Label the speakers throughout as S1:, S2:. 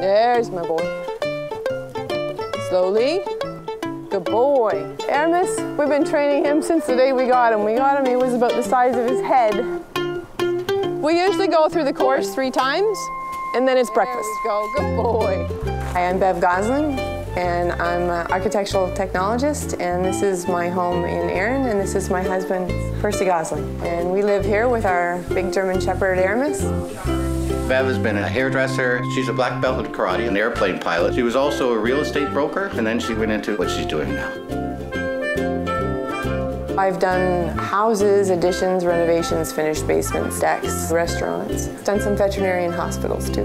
S1: There's my boy. Slowly. Good boy. Aramis, we've been training him since the day we got him. We got him, he was about the size of his head. We usually go through the course three times, and then it's breakfast. There we go, good boy. Hi, I'm Bev Gosling, and I'm an architectural technologist, and this is my home in Erin, and this is my husband, Percy Gosling. And we live here with our big German Shepherd, Aramis.
S2: Bev has been a hairdresser. She's a black belt in karate, an airplane pilot. She was also a real estate broker, and then she went into what she's doing now.
S1: I've done houses, additions, renovations, finished basements, decks, restaurants. Done some veterinarian hospitals too.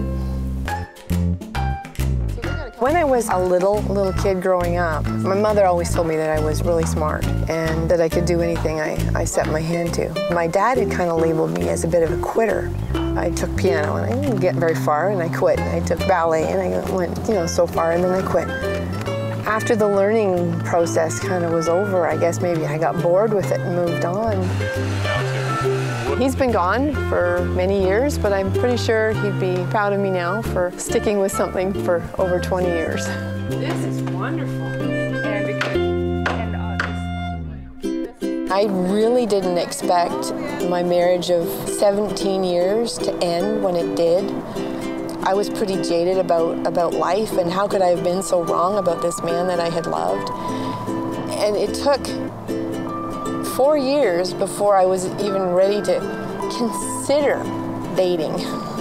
S1: When I was a little, little kid growing up, my mother always told me that I was really smart and that I could do anything I, I set my hand to. My dad had kind of labeled me as a bit of a quitter. I took piano and I didn't get very far and I quit. I took ballet and I went, you know, so far and then I quit. After the learning process kind of was over, I guess maybe I got bored with it and moved on. He's been gone for many years, but I'm pretty sure he'd be proud of me now for sticking with something for over 20 years.
S3: This is wonderful. And because, and, uh,
S1: I really didn't expect my marriage of 17 years to end when it did. I was pretty jaded about, about life and how could I have been so wrong about this man that I had loved. And it took four years before I was even ready to consider dating.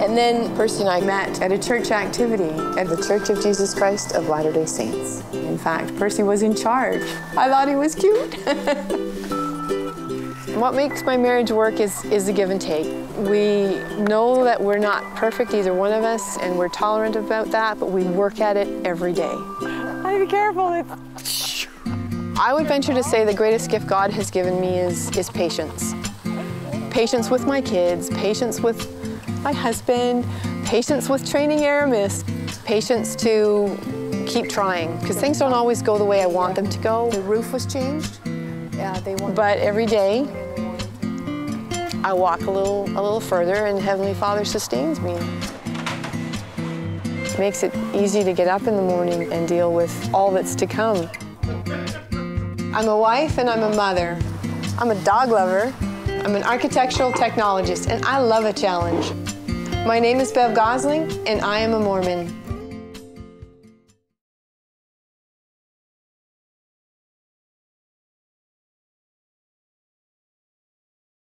S1: And then Percy and I met at a church activity at the Church of Jesus Christ of Latter-day Saints. In fact, Percy was in charge. I thought he was cute. what makes my marriage work is, is a give and take. We know that we're not perfect, either one of us, and we're tolerant about that, but we work at it every day.
S3: I be careful.
S1: I would venture to say the greatest gift God has given me is, is patience. Patience with my kids, patience with my husband, patience with training Aramis, patience to keep trying, because things don't always go the way I want them to go. The roof was changed, yeah, they but every day I walk a little, a little further and Heavenly Father sustains me. It makes it easy to get up in the morning and deal with all that's to come. Mm. I'm a wife and I'm a mother. I'm a dog lover. I'm an architectural technologist and I love a challenge. My name is Bev Gosling and I am a Mormon.